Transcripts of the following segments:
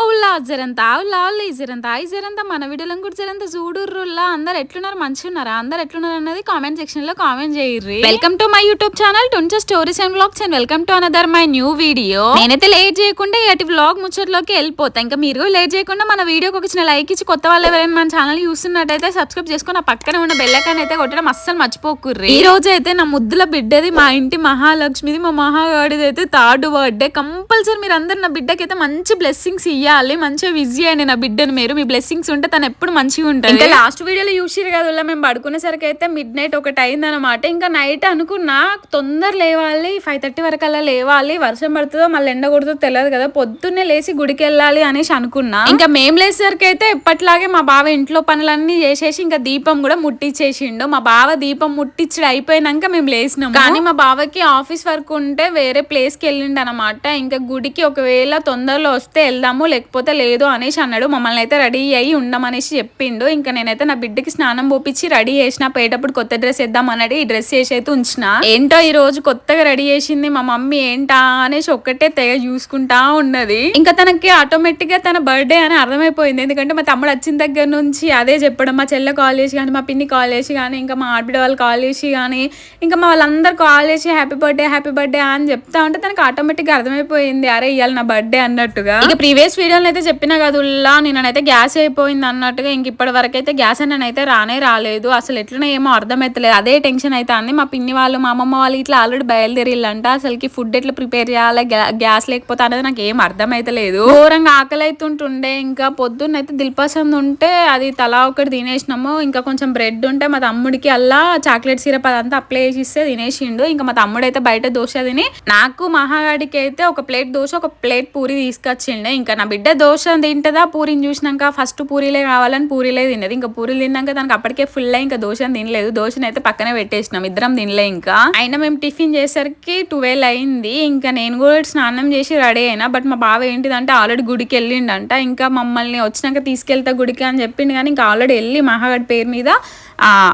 Oh, రుల్లా జరంత అవులా అవులా జరంత I జరంత మన వీడియోలను కూడా జరంత చూడుర్రుల్లా. అందరు ఎట్లున్నారు? మంచిగా ఉన్నారా అందరు ఎట్లున్నారు అన్నది కామెంట్ సెక్షన్లో comment చేయర్రి. Welcome to my YouTube channel టుంచ stories and blogs and welcome to another my new video నేనైతే లేట్ చేయకుండా ఇటు బ్లాగ్ ముచ్చట్లోకి వెళ్ళిపోతా. ఇంకా మీరు లేట్ చేయకుండా మన వీడియోకి ఒక చిన్న లైక్ ఇచ్చి కొత్త వాళ్ళు ఎవరైనా మన ఛానల్ చూస్తున్నట్టయితే సబ్స్క్రైబ్ చేసుకుని ఆ పక్కన ఉన్న బెల్లకాన్ని అయితే కొట్టడం అస్సలు మర్చిపోకుర్రి. ఈ రోజు అయితే నా ముద్దుల బిడ్డది మా ఇంటి మహాలక్ష్మిది మా మహాగాడిది అయితే థర్డ్ బర్త్డే కంపల్సరీ మీరు అందరు నా బిడ్డకైతే మంచి బ్లెస్సింగ్స్ ఇవ్వాలి మంచిగా విజ్ చేయండి నా బిడ్డను మీరు మీ బ్లెస్సింగ్స్ ఉంటే తను ఎప్పుడు మంచిగా ఉంటుంది. ఇంకా లాస్ట్ వీడియోలో చూసిరు కదా మేము పడుకునేసరికి అయితే మిడ్ నైట్ ఒకటి అయిందనమాట ఇంకా నైట్ అనుకున్నా తొందర లేవాలి ఫైవ్ థర్టీ వరకు అలా లేవాలి వర్షం పడుతుందో మళ్ళీ ఎండ కొడుతుందో తెలియదు కదా పొద్దున్నే లేచి గుడికి వెళ్ళాలి అనేసి అనుకున్నా. ఇంకా మేము లేసేసరికి అయితే ఎప్పట్లాగే మా బావ ఇంట్లో పనులన్నీ చేసేసి ఇంకా దీపం కూడా ముట్టించేసిండు మా బావ దీపం ముట్టించడు అయిపోయినాక మేము లేసినాం కానీ మా బావకి ఆఫీస్ వర్క్ ఉంటే వేరే ప్లేస్కి వెళ్ళిండు అనమాట ఇంకా గుడికి ఒకవేళ తొందరలో వస్తే వెళ్దాము లేకపోతే లేదు అనేసి అన్నాడు. మమ్మల్ని అయితే రెడీ అయ్యి ఉండమనేసి చెప్పిండు. ఇంకా నేనైతే నా బిడ్డకి స్నానం పోపించి రెడీ చేసిన పోయేటప్పుడు కొత్త డ్రెస్ వేద్దాం అన్నది ఈ డ్రెస్ వేసి అయితే ఉంచిన. ఏంటో ఈ రోజు కొత్తగా రెడీ చేసింది మా మమ్మీ ఏంటా అనేసి ఒక్కటే తెగ చూసుకుంటా ఉన్నది. ఇంకా తనకి ఆటోమేటిక్గా తన బర్త్డే అని అర్థమైపోయింది. ఎందుకంటే మా తమ్ముడు వచ్చిన దగ్గర నుంచి అదే చెప్పడం మా చెల్లె కాల్ చేసి కానీ మా పిన్ని కాల్ చేసి కానీ ఇంకా మా ఆడబిడ్డ వాళ్ళు కాల్ చేసి కానీ ఇంకా మా వాళ్ళందరూ కాల్ చేసి హ్యాపీ బర్త్డే హ్యాపీ బర్త్డే అని చెప్తా ఉంటే తనకి ఆటోమేటిక్గా అర్థమైపోయింది. అరే ఇవాళ నా బర్త్డే అన్నట్టుగా. ఇక ప్రీవియస్ వీడియోలో అయితే చెప్పిన కదుల్లా నేనైతే గ్యాస్ అయిపోయింది అన్నట్టుగా ఇంక ఇప్పటి వరకు అయితే గ్యాస్ అని అయితే రానే రాలేదు. అసలు ఎట్లనే ఏమో అర్థమవుతలేదు అదే టెన్షన్ అయితే అంది. మా పిన్ని వాళ్ళు మా అమ్మమ్మ వాళ్ళు ఇట్లా ఆల్రెడీ బయలుదేరిల్లంట. అసలుకి ఫుడ్ ఎట్లా ప్రిపేర్ చేయాలి? గ్యా- గ్యాస్ లేకపోతే అనేది నాకు ఏం అర్థమైతలేదు. ఘోరంగా ఆకలి అవుతుంటుండే ఇంకా పొద్దున్న అయితే దిల్పసంద్ ఉంటే అది తలా ఒకటి తినేసినాము. ఇంకా కొంచెం బ్రెడ్ ఉంటే మా తమ్ముడికి అల్లా చాక్లెట్ సిరప్ అదంతా అప్లై చేసి ఇస్తే తినేసిండు. ఇంకా మా తమ్ముడు అయితే బయట దోశ తిని నాకు మహాగాడికి అయితే ఒక ప్లేట్ దోశ ఒక ప్లేట్ పూరి తీసుకొచ్చిండే. ఇంకా నా బిడ్డ దోశ తింటదా? పూరిని చూసినాక ఫస్ట్ పూరీలే కావాలని పూరీలే తిన్నది. ఇంకా పూరీలు తిన్నాక దానికి అప్పటికే ఫుల్ అయ్యి ఇంకా దోశ తినలేదు. దోశని అయితే పక్కనే పెట్టేసినాం. ఇద్దరం తినలే ఇంకా. అయినా మేము టిఫిన్ చేసరికి ట్వెల్వ్ అయింది. ఇంకా నేను కూడా స్నానం చేసి రెడీ అయినా. బట్ మా బావ ఏంటిదంటే ఆల్రెడీ గుడికి వెళ్ళిండంట. ఇంకా మమ్మల్ని వచ్చినాక తీసుకెళ్తా గుడికి అని చెప్పిండు కానీ ఇంకా ఆల్రెడీ వెళ్ళి మహాగడ్ పేరు మీద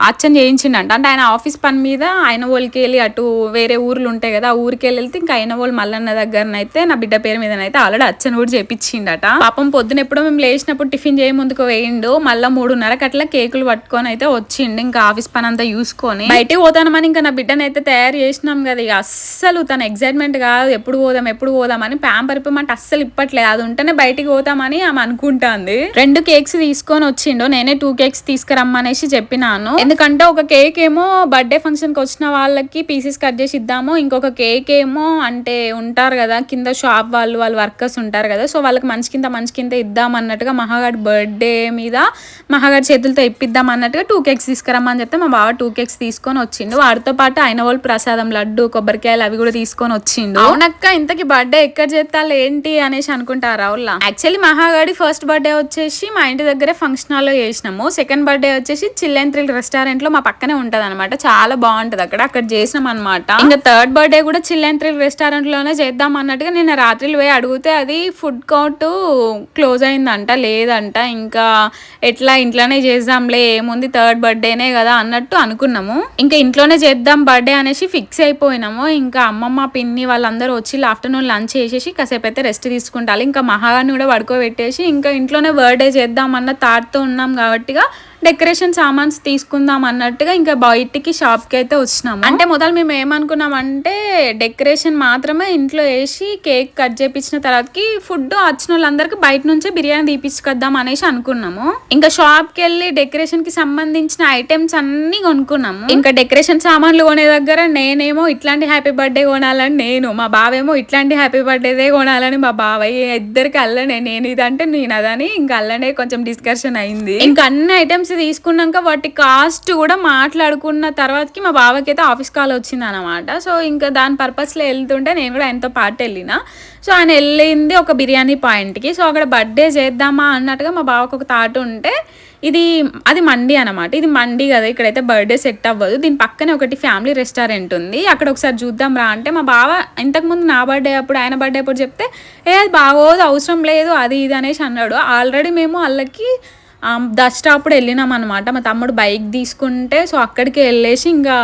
అచ్చం చేయించిండంట. అంటే ఆయన ఆఫీస్ పని మీద ఆయన వాళ్ళకి వెళ్ళి అటు వేరే ఊర్లు ఉంటాయి కదా ఆ ఊరికి వెళ్ళి వెళ్తే ఇంకా ఆయన వాళ్ళు మల్లన్న దగ్గరనైతే నా బిడ్డ పేరు మీదనైతే ఆల్రెడీ అచ్చను కూడా చేపించిండట. పాపం పొద్దున ఎప్పుడో మేము లేచినప్పుడు టిఫిన్ చేయ ముందుకు వేయిండు. మళ్ళీ మూడున్నరకు అట్లా కేకులు పట్టుకొని అయితే వచ్చిండు. ఇంకా ఆఫీస్ పని అంతా చూసుకొని. బయటికి పోతానమని ఇంకా నా బిడ్డని అయితే తయారు చేసినాం కదా ఇక. అస్సలు తన ఎగ్జైట్మెంట్ కాదు. ఎప్పుడు పోదాం ఎప్పుడు పోదామని ప్యాంపర్ ఇప్పమంటే అస్సలు ఇప్పట్లేదు. అది ఉంటేనే బయటికి పోతామని ఆమె అనుకుంటాంది. రెండు కేక్స్ తీసుకొని వచ్చిండు. నేనే టూ కేక్స్ తీసుకురమ్మనేసి చెప్పినాను. ఎందుకంటే ఒక కేక్ ఏమో బర్త్డే ఫంక్షన్కి వచ్చిన వాళ్ళకి పీసెస్ కట్ చేసి ఇద్దాము. ఇంకొక కేక్ ఏమో అంటే ఉంటారు కదా కింద షాప్ వాళ్ళు వాళ్ళు వర్కర్స్ ఉంటారు కదా. సో వాళ్ళకి మంచి కింద మంచి కింద ఇద్దాం అన్నట్టుగా మహాగాడి బర్త్డే మీద మహాగాడి చేతులతో ఇప్పిద్దాం అన్నట్టుగా టూ కేక్స్ తీసుకురమ్మని చెప్తే మా బావ టూ కేక్స్ తీసుకొని వచ్చిండు. వాటితో పాటు ఆయన వాళ్ళు ప్రసాదం లడ్డు కొబ్బరికాయలు అవి కూడా తీసుకొని వచ్చిండు. అవునక్క ఇంతకి బర్త్డే ఎక్కడ చేస్తాలు ఏంటి అనేసి అనుకుంటారా వాళ్ళ యాక్చువల్లీ మహాగాడి ఫస్ట్ బర్త్డే వచ్చేసి మా ఇంటి దగ్గరే ఫంక్షన్ హాల్లో చేసినాము. సెకండ్ బర్త్డే వచ్చేసి చిల్లెన్ థ్రిల్ రెస్టారెంట్లో మా పక్కనే ఉంటది అనమాట చాలా బాగుంటది అక్కడ. అక్కడ చేసినాం అనమాట ఇంకా థర్డ్ బర్త్డే కూడా చిల్లెన్ థ్రిల్ రెస్టారెంట్లోనే చేద్దాం అన్నట్టుగా నేను రాత్రిలు పోయి అడిగితే అది ఫుడ్ కోర్ట్ క్లోజ్ అయిందంట లేదంట. ఇంకా ఎట్లా ఇంట్లోనే చేద్దాంలే ఏముంది థర్డ్ బర్త్డేనే కదా అన్నట్టు అనుకున్నాము. ఇంకా ఇంట్లోనే చేద్దాం బర్త్డే అనేసి ఫిక్స్ అయిపోయినాము. ఇంకా అమ్మమ్మ పిన్ని వాళ్ళందరూ వచ్చి ఆఫ్టర్నూన్ లంచ్ చేసేసి కాసేపు అయితే రెస్ట్ తీసుకుంటాలి ఇంకా మహాగాన్ని కూడా పడుకోబెట్టేసి ఇంకా ఇంట్లోనే బర్త్డే చేద్దాం అన్న థాట్తో ఉన్నాం కాబట్టిగా డెకరేషన్ సామాన్స్ తీసుకుందాం అన్నట్టుగా ఇంకా బయటికి షాప్కి అయితే వచ్చినాము. అంటే మొదలు మేము ఏమనుకున్నాం అంటే డెకరేషన్ మాత్రమే ఇంట్లో వేసి కేక్ కట్ చేపించిన తర్వాతకి ఫుడ్ వచ్చిన వాళ్ళందరికి బయట నుంచే బిర్యానీ తీపించుకొద్దాం అనేసి అనుకున్నాము. ఇంకా షాప్కి వెళ్ళి డెకరేషన్కి సంబంధించిన ఐటమ్స్ అన్ని కొనుక్కున్నాము. ఇంకా డెకరేషన్ సామాన్లు కొనే దగ్గర నేనేమో ఇట్లాంటి హ్యాపీ బర్త్డే కొనాలని నేను మా బావేమో ఇట్లాంటి హ్యాపీ బర్త్డేదే కొనాలని మా బావయ్య ఇద్దరికి అల్లనే నేను ఇదంటే నేను అదని ఇంకా అల్లనే కొంచెం డిస్కషన్ అయింది. ఇంకా అన్ని ఐటమ్స్ తీసుకున్నాక వాటి కాస్ట్ కూడా మాట్లాడుకున్న తర్వాతకి మా బావకి అయితే ఆఫీస్ కాల్ వచ్చింది అనమాట సో ఇంకా దాని పర్పస్లో వెళ్తుంటే నేను కూడా ఆయనతో పాటు వెళ్ళిన. సో ఆయన వెళ్ళింది ఒక బిర్యానీ పాయింట్కి. సో అక్కడ బర్త్డే చేద్దామా అన్నట్టుగా మా బావకు ఒక తాటు ఉంటే ఇది అది మండి అనమాట ఇది మండి కదా ఇక్కడైతే బర్త్డే సెట్ అవ్వదు. దీని పక్కనే ఒకటి ఫ్యామిలీ రెస్టారెంట్ ఉంది. అక్కడ ఒకసారి చూద్దాం రా అంటే మా బావ ఇంతకుముందు నా బర్త్డే అప్పుడు ఆయన బర్త్డే అప్పుడు చెప్తే ఏ అది బాగోదు అవసరం లేదు అది ఇది అనేసి అన్నాడు. ఆల్రెడీ మేము వాళ్ళకి దసరా అప్పుడు వెళ్ళినాం అనమాట మా తమ్ముడు బైక్ తీసుకుంటే సో అక్కడికి వెళ్ళేసి ఇంకా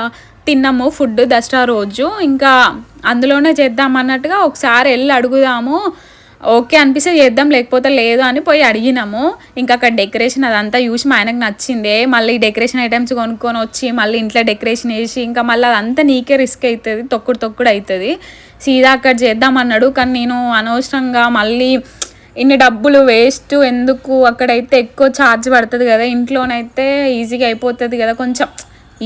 తిన్నాము ఫుడ్ దసరా రోజు. ఇంకా అందులోనే చేద్దాం అన్నట్టుగా ఒకసారి వెళ్ళి అడుగుదాము. ఓకే అనిపిస్తే చేద్దాం లేకపోతే లేదు అని పోయి అడిగినాము. ఇంకా అక్కడ డెకరేషన్ అదంతా చూసి మా ఆయనకు నచ్చిందే. మళ్ళీ డెకరేషన్ ఐటమ్స్ కొనుక్కొని వచ్చి మళ్ళీ ఇంట్లో డెకరేషన్ వేసి ఇంకా మళ్ళీ అదంతా నీకే రిస్క్ అవుతుంది తొక్కుడు తొక్కుడు అవుతుంది సీదా అక్కడ చేద్దాం అన్నాడు. కానీ నేను అనవసరంగా మళ్ళీ ఇన్ని డబ్బులు వేస్ట్ ఎందుకు అక్కడైతే ఎక్కువ ఛార్జ్ పడుతుంది కదా ఇంట్లోనైతే ఈజీగా అయిపోతుంది కదా కొంచెం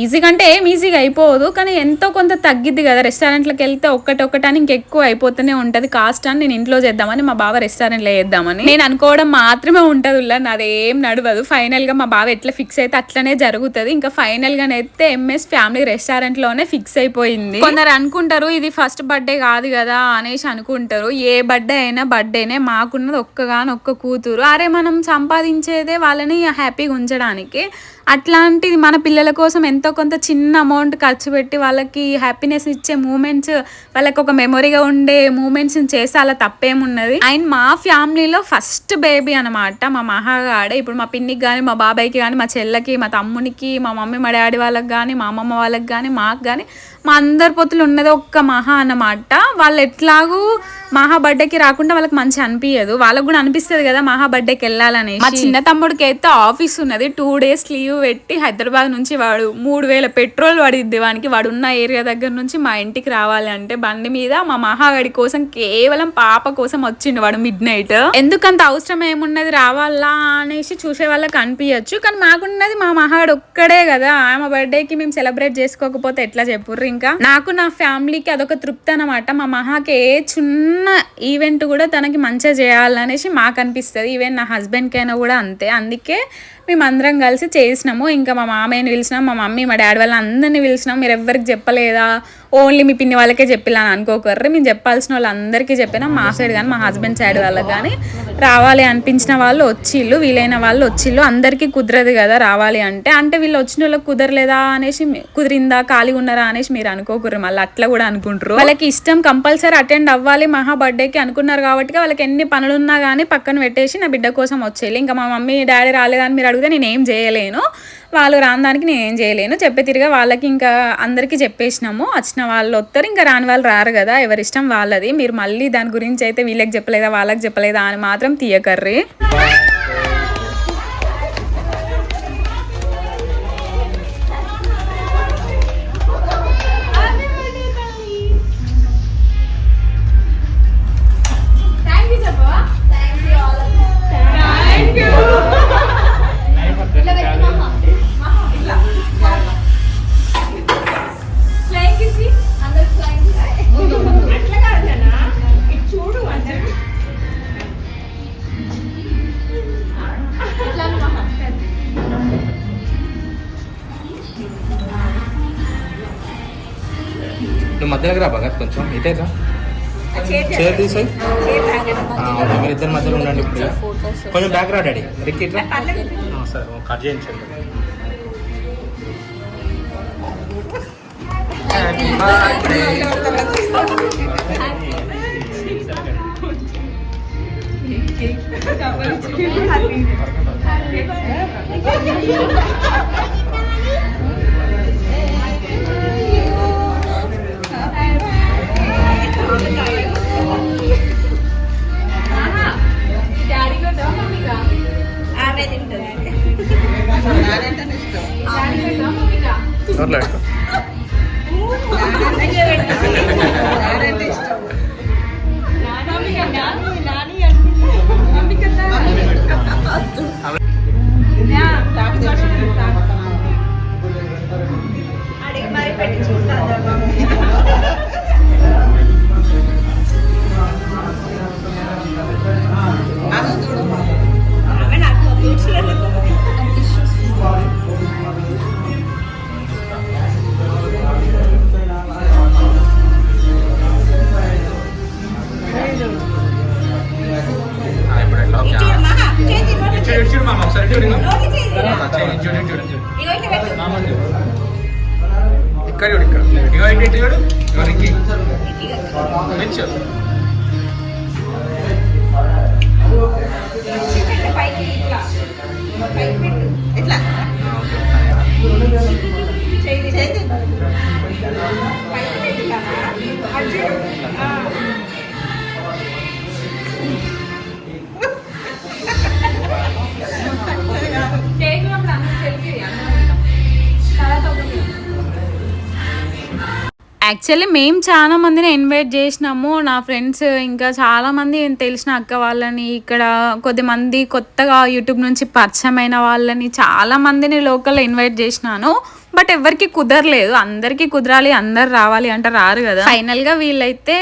ఈజీగా అంటే ఏం ఈజీగా అయిపోదు కానీ ఎంతో కొంత తగ్గిద్ది కదా. రెస్టారెంట్లకు వెళ్తే ఒక్కటి ఒక్కటని ఇంకెక్కువ అయిపోతూనే ఉంటుంది. కాస్ట్ అని నేను ఇంట్లో చేద్దామని మా బావ రెస్టారెంట్లో చేద్దామని. నేను అనుకోవడం మాత్రమే ఉంటుంది ఉల్లా నాదేం నడవదు. ఫైనల్గా మా బావ ఎట్లా ఫిక్స్ అయితే అట్లనే జరుగుతుంది. ఇంకా ఫైనల్గా అయితే ఎంఎస్ ఫ్యామిలీ రెస్టారెంట్లోనే ఫిక్స్ అయిపోయింది. కొందరు అనుకుంటారు ఇది ఫస్ట్ బర్త్డే కాదు కదా అనేసి అనుకుంటారు. ఏ బర్త్డే అయినా బర్త్డేనే మాకున్నది ఒక్కగాని ఒక్క కూతురు. అరే మనం సంపాదించేదే వాళ్ళని హ్యాపీగా ఉంచడానికి. అట్లాంటిది మన పిల్లల కోసం ఎంతో కొంత చిన్న అమౌంట్ ఖర్చు పెట్టి వాళ్ళకి హ్యాపీనెస్ ఇచ్చే మూమెంట్స్ వాళ్ళకి ఒక మెమొరీగా ఉండే మూమెంట్స్ చేస్తే అలా తప్పేమున్నది. అండ్ మా ఫ్యామిలీలో ఫస్ట్ బేబీ అనమాట మా మహాగాడే. ఇప్పుడు మా పిన్నికి కానీ మా బాబాయ్కి కానీ మా చెల్లెకి మా తమ్మునికి మా మమ్మీ మా డాడీ వాళ్ళకి కానీ మా అమ్మమ్మ వాళ్ళకి కానీ మాకు కానీ మా అందరి పొత్తులు ఉన్నది ఒక్క మహా అన్నమాట. వాళ్ళు ఎట్లాగూ మహా బర్త్డేకి రాకుండా వాళ్ళకి మంచి అనిపించదు వాళ్ళకి కూడా అనిపిస్తుంది కదా మహా బర్త్డేకి వెళ్ళాలని మా చిన్న తమ్ముడికి అయితే ఆఫీస్ ఉన్నది. టూ డేస్ లీవ్ పెట్టి హైదరాబాద్ నుంచి వాడు మూడు వేల పెట్రోల్ పడిద్ది వానికి వాడు ఉన్న ఏరియా దగ్గర నుంచి మా ఇంటికి రావాలి అంటే బండి మీద మా మహాగడి కోసం కేవలం పాప కోసం వచ్చిండు వాడు మిడ్ నైట్ ఎందుకంత అవసరం ఏమున్నది రావాలా అనేసి చూసే వాళ్ళకి అనిపించచ్చు కానీ మాకున్నది మా మహాగడు ఒక్కడే కదా. ఆమె బర్త్డేకి మేము సెలబ్రేట్ చేసుకోకపోతే ఎట్లా చెప్పుర్రు? ఇంకా నాకు నా ఫ్యామిలీకి అదొక తృప్తి అనమాట మా మహాకి ఏ చిన్న ఈవెంట్ కూడా తనకి మంచిగా చేయాలనేసి మాకు అనిపిస్తుంది ఈవెన్ నా హస్బెండ్కి అయినా కూడా అంతే. అందుకే మేము అందరం కలిసి చేసినాము. ఇంకా మా మామయ్యని పిలిచినాం మా మమ్మీ మా డాడీ వాళ్ళ అందరినీ పిలిచినాం. మీరు ఎవరికి చెప్పలేదా? ఓన్లీ మీ పిన్ని వాళ్ళకే చెప్పిలా అనుకోకర్రే. మేము చెప్పాల్సిన వాళ్ళందరికీ చెప్పినాం. మా సైడ్ కానీ మా హస్బెండ్ సైడ్ వాళ్ళకి కానీ రావాలి అనిపించిన వాళ్ళు వచ్చిళ్ళు వీలైన వాళ్ళు వచ్చిళ్ళు అందరికీ కుదరదు కదా రావాలి అంటే. అంటే వీళ్ళు వచ్చిన వాళ్ళకి కుదరలేదా అనేసి కుదిరిందా ఖాళీగా ఉన్నారా అనేసి మీరు అనుకోకర్రు. మళ్ళీ అట్లా కూడా అనుకుంటారు. వాళ్ళకి ఇష్టం కంపల్సరీ అటెండ్ అవ్వాలి. మహా బర్త్డేకి అనుకున్నారు కాబట్టి వాళ్ళకి ఎన్ని పనులు ఉన్నా కానీ పక్కన పెట్టేసి నా బిడ్డ కోసం వచ్చేయాలి. ఇంకా మా మమ్మీ డాడీ రాలేదని మీరు అడిగితే నేను ఏం చేయలేను. వాళ్ళు రాని దానికి నేను ఏం చేయలేను. చెప్పే తిరిగా వాళ్ళకి ఇంకా అందరికీ చెప్పేసినాము. వచ్చిన వాళ్ళు వస్తారు. ఇంకా రాని వాళ్ళు రారు కదా. ఎవరి ఇష్టం వాళ్ళది. మీరు మళ్ళీ దాని గురించి అయితే వీళ్ళకి చెప్పలేదా? వాళ్ళకి చెప్పలేదా? అని మాత్రం తీయకర్రీ. కొంచెం బ్యాక్ రా డాడీ రిక్కి ఇట్లా ఆ, సరే ఓ, కట్ చేయించండి Happy birthday. నోట్లో పెట్టుకో. మెచ్చు ఇచ్చి యాక్చువల్లీ మేము చాలా మందిని ఇన్వైట్ చేసినాము. నా ఫ్రెండ్స్ ఇంకా చాలా మంది తెలిసిన అక్క వాళ్ళని ఇక్కడ కొద్దిమంది కొత్తగా యూట్యూబ్ నుంచి పరిచయం అయిన వాళ్ళని చాలా మందిని లోకల్ ఇన్వైట్ చేసినాను. బట్ ఎవరికి కుదరలేదు. అందరికి కుదరాలి అందరు రావాలి అంటే రారు కదా. ఫైనల్గా వీళ్ళైతే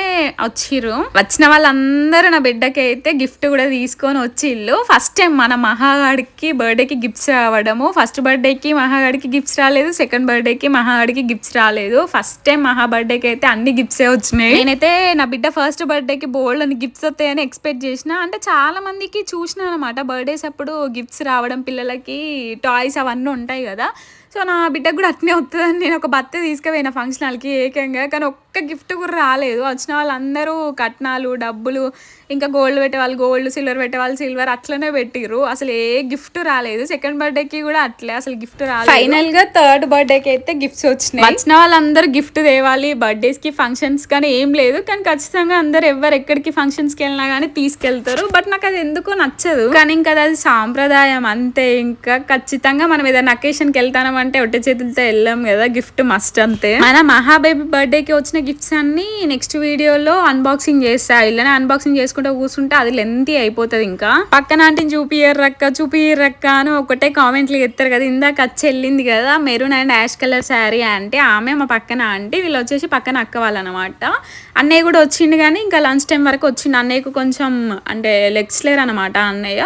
వచ్చిర్రు. వచ్చిన వాళ్ళందరూ నా బిడ్డకి అయితే గిఫ్ట్ కూడా తీసుకొని వచ్చిళ్ళు. ఫస్ట్ టైం మన మహాగాడికి బర్త్డేకి గిఫ్ట్స్ రావడము. ఫస్ట్ బర్త్డేకి మహాగాడికి గిఫ్ట్స్ రాలేదు. సెకండ్ బర్త్డేకి మహాగాడికి గిఫ్ట్స్ రాలేదు. ఫస్ట్ టైం మహా బర్త్డేకి అయితే అన్ని గిఫ్ట్సే వచ్చినాయి. నేనైతే నా బిడ్డ ఫస్ట్ బర్త్డేకి బోల్డ్ అని గిఫ్ట్స్ వస్తాయని ఎక్స్పెక్ట్ చేసిన అంటే చాలా మందికి చూసిన అనమాట బర్త్డేస్ అప్పుడు గిఫ్ట్స్ రావడం పిల్లలకి టాయ్స్ అవన్నీ ఉంటాయి కదా. సో నా బిడ్డకు కూడా అట్నే వస్తుందని నేను ఒక బత్త తీసుకుపోయిన ఫంక్షన్ హాల్కి ఏకంగా కానీ ఒక్క గిఫ్ట్ కూడా రాలేదు. వచ్చిన వాళ్ళందరూ కట్నాలు డబ్బులు ఇంకా గోల్డ్ పెట్టే వాళ్ళు గోల్డ్ సిల్వర్ పెట్టే వాళ్ళు సిల్వర్ అట్లనే పెట్టిర్రు. అసలు ఏ గిఫ్ట్ రాలేదు. సెకండ్ బర్త్డేకి కూడా అట్లే అసలు గిఫ్ట్ రాలేదు. ఫైనల్గా థర్డ్ బర్త్డేకి అయితే గిఫ్ట్స్ వచ్చినాయి. వచ్చిన వాళ్ళందరూ గిఫ్ట్ తేవాలి. బర్త్డేస్కి ఫంక్షన్స్ కానీ ఏం లేదు. కానీ ఖచ్చితంగా అందరు ఎవరు ఎక్కడికి ఫంక్షన్స్కి వెళ్ళినా కానీ తీసుకెళ్తారు. బట్ నాకు అది ఎందుకో నచ్చదు. కానీ ఇంకా అది సాంప్రదాయం అంతే. ఇంకా ఖచ్చితంగా మనం ఏదైనా అకేషన్కి వెళ్తాం అంటే ఒట్టి చేతులతో వెళ్ళాం కదా గిఫ్ట్ మస్ట్ అంతే. మన మహాబేబీ బర్త్డే కి వచ్చిన గిఫ్ట్స్ అన్ని నెక్స్ట్ వీడియోలో అన్బాక్సింగ్ చేస్తా. ఇలానే అన్బాక్సింగ్ చేసుకుంటూ కూర్చుంటే అది లెంతీ అయిపోతుంది ఇంకా. పక్కన అంటే చూపియర్రక్క చూపియర్రక్క అని ఒకటే కామెంట్లు ఎత్తారు కదా ఇందాక వచ్చి వెళ్ళింది కదా maroon and ash colour sari అంటే ఆమె మా పక్కన ఆంటీ వీళ్ళు వచ్చేసి పక్కన అక్క వాళ్ళనమాట. అన్నయ్య కూడా వచ్చిండు కానీ ఇంకా లంచ్ టైం వరకు వచ్చిండు. అన్నయ్యకు కొంచెం అంటే లెగ్స్ లేరు అనమాట అన్నయ్య.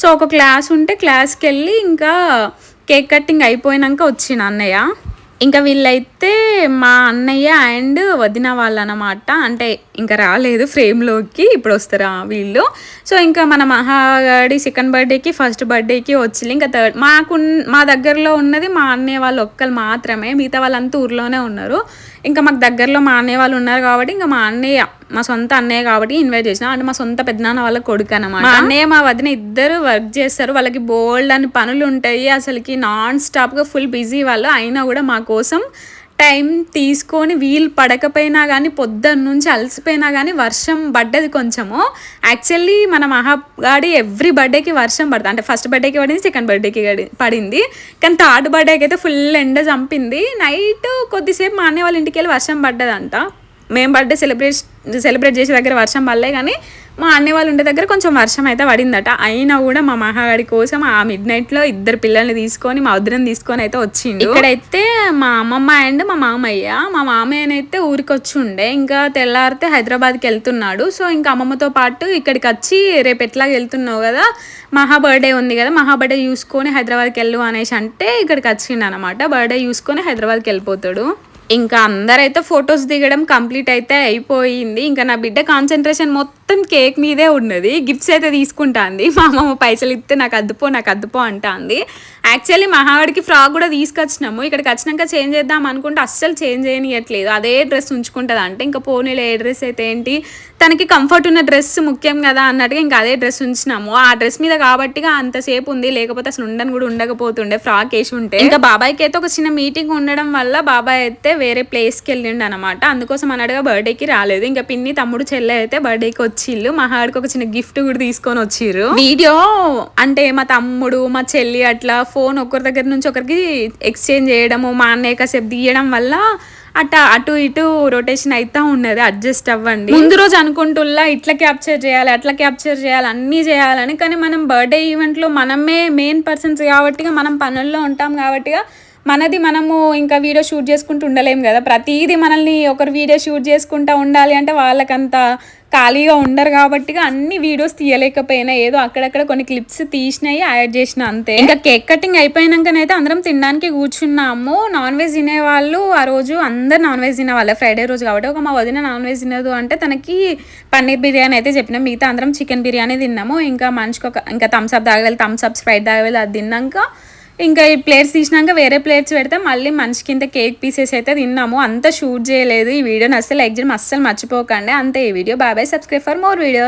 సో ఒక క్లాస్ ఉంటే క్లాస్కి వెళ్ళి ఇంకా కేక్ కటింగ్ అయిపోయినాక వచ్చిన అన్నయ్య. ఇంకా వీళ్ళైతే మా అన్నయ్య అండ్ వదిన వాళ్ళు అనమాట అంటే ఇంకా రాలేదు ఫ్రేమ్లోకి ఇప్పుడు వస్తారా వీళ్ళు. సో ఇంకా మన మహాగాడి సెకండ్ బర్త్డేకి ఫస్ట్ బర్త్డేకి వచ్చి ఇంకా థర్డ్ మాకు మా దగ్గరలో ఉన్నది మా అన్నయ్య వాళ్ళు ఒక్కరు మాత్రమే. మిగతా వాళ్ళంతా ఊర్లోనే ఉన్నారు. ఇంకా మాకు దగ్గరలో మా అన్నయ్య వాళ్ళు ఉన్నారు కాబట్టి ఇంకా మా అన్నయ్య మా సొంత అన్నయ్య కాబట్టి ఇన్వైట్ చేసిన. అంటే మా సొంత పెద్దనాన్న వాళ్ళ కొడుకు అనమాట మా అన్నయ్య మా వదిన ఇద్దరు వర్క్ చేస్తారు. వాళ్ళకి బోల్డ్ అని పనులు ఉంటాయి. అసలుకి నాన్ స్టాప్గా ఫుల్ బిజీ వాళ్ళు. అయినా కూడా మా కోసం టైం తీసుకొని వీలు పడకపోయినా కానీ పొద్దున్న నుంచి అలసిపోయినా కానీ వర్షం పడ్డది కొంచెము. యాక్చువల్లీ మన మహాగాడి ఎవ్రీ బర్త్డేకి వర్షం పడుతుంది అంటే ఫస్ట్ బర్త్డేకి పడింది సెకండ్ బర్త్డేకి పడింది. కానీ థర్డ్ బర్త్డేకి అయితే ఫుల్ ఎండ చంపింది. నైట్ కొద్దిసేపు మా అన్నయ్య వాళ్ళ ఇంటికి వెళ్ళి వర్షం పడ్డదంట. మేము బర్త్డే సెలబ్రేట్ సెలబ్రేట్ చేసే దగ్గర వర్షం పడలే కానీ మా అన్నయ్య వాళ్ళు ఉండే దగ్గర కొంచెం వర్షం అయితే పడిందట. అయినా కూడా మా మహాగాడి కోసం ఆ మిడ్ నైట్లో ఇద్దరు పిల్లల్ని తీసుకొని మా వదిన తీసుకొని అయితే వచ్చిండు. ఇక్కడైతే మా అమ్మమ్మ అండ్ మా మామయ్య. మా మామయ్యనైతే ఊరికి వచ్చి ఉండే ఇంకా తెల్లారితే హైదరాబాద్కి వెళ్తున్నాడు. సో ఇంకా అమ్మమ్మతో పాటు ఇక్కడికి వచ్చి రేపు ఎట్లా వెళ్తున్నావు కదా? మహా బర్త్డే ఉంది కదా? మహా బర్త్డే చూసుకొని హైదరాబాద్కి వెళ్ళు అనేసి అంటే ఇక్కడికి వచ్చిండు అనమాట బర్త్డే చూసుకొని హైదరాబాద్కి వెళ్ళిపోతాడు. ఇంకా అందరైతే ఫొటోస్ దిగడం కంప్లీట్ అయితే అయిపోయింది. ఇంకా నా బిడ్డ కాన్సన్ట్రేషన్ మొత్తం కేక్ మీదే ఉన్నది. గిఫ్ట్స్ అయితే తీసుకుంటాంది. మా అమ్మమ్మ పైసలు ఇస్తే నాకు అద్దుపో నాకు అద్దుపో అంటాంది. యాక్చువల్లీ మహావాడికి ఫ్రాక్ కూడా తీసుకొచ్చినాము. ఇక్కడికి వచ్చినాక చేంజ్ చేద్దాం అనుకుంటే అస్సలు చేంజ్ చేయనియట్లేదు. అదే డ్రెస్ ఉంచుకుంటుంది అంటే ఇంకా పోనీలో ఏ డ్రెస్ అయితే ఏంటి? తనకి కంఫర్ట్ ఉన్న డ్రెస్ ముఖ్యం కదా అన్నట్టుగా ఇంకా అదే డ్రెస్ ఉంచినాము. ఆ డ్రెస్ మీద కాబట్టిగా అంతసేపు ఉంది. లేకపోతే అసలు ఉండని కూడా ఉండకపోతుండే ఫ్రాక్ వేసి ఉంటే. ఇంకా బాబాయ్కి అయితే ఒక చిన్న మీటింగ్ ఉండడం వల్ల బాబాయ్ అయితే వేరే ప్లేస్కి వెళ్ళిండు అనమాట అందుకోసం అన్నట్టుగా బర్త్డేకి రాలేదు. ఇంకా పిన్ని తమ్ముడు చెల్లె అయితే బర్త్డేకి వచ్చిళ్ళు మా హాడికి ఒక చిన్న గిఫ్ట్ కూడా తీసుకొని వచ్చిర్రు. వీడియో? అంటే మా తమ్ముడు మా చెల్లి అట్లా ఫోన్ ఒకరి దగ్గర నుంచి ఒకరికి ఎక్స్చేంజ్ చేయడము మా అన్నయ్య కాసేపు తీయడం వల్ల అట్ట అటు ఇటు రొటేషన్ అయితా ఉన్నది అడ్జస్ట్ అవ్వండి. ముందు రోజు అనుకుంటుల్లా ఇట్లా క్యాప్చర్ చేయాలి అట్లా క్యాప్చర్ చేయాలి అన్నీ చేయాలని. కానీ మనం బర్త్డే ఈవెంట్లో మనమే మెయిన్ పర్సన్స్ కాబట్టిగా మనం పనుల్లో ఉంటాం కాబట్టిగా మనది మనము ఇంకా వీడియో షూట్ చేసుకుంటూ ఉండలేం కదా. ప్రతిదీ మనల్ని ఒకరు వీడియో షూట్ చేసుకుంటా ఉండాలి అంటే వాళ్ళకంత ఖాళీగా ఉండరు కాబట్టి అన్ని వీడియోస్ తీయలేకపోయినా ఏదో అక్కడక్కడ కొన్ని క్లిప్స్ తీసినాయి యాడ్ చేసిన అంతే. ఇంకా కేక్ కటింగ్ అయిపోయినాకనైతే అందరం తినడానికి కూర్చున్నాము. నాన్ వెజ్ తినే వాళ్ళు ఆ రోజు అందరు నాన్ వెజ్ తినేవాళ్ళు. ఫ్రైడే రోజు కాబట్టి ఒక మా వదిన నాన్ వెజ్ తినదు అంటే తనకి పన్నీర్ బిర్యానీ అయితే చెప్పినాం. మిగతా అందరం చికెన్ బిర్యానీ తిన్నాము. ఇంకా మనిషికి ఒక ఇంకా Thums Up Thums Up Sprite తాగవాలి అది తిన్నాక ఇంకా ఈ ప్లేట్స్ తీసినాక వేరే ప్లేట్స్ పెడితే మళ్ళీ మనిషి కింద కేక్ పీసెస్ అయితే తిన్నాము. అంత షూట్ చేయలేదు ఈ వీడియోని అస్సలు లైక్ చేయడం అస్సలు మర్చిపోకండి. అంతే ఈ వీడియో. బాబాయ్ సబ్స్క్రైబ్ ఫర్ మోర్ వీడియో.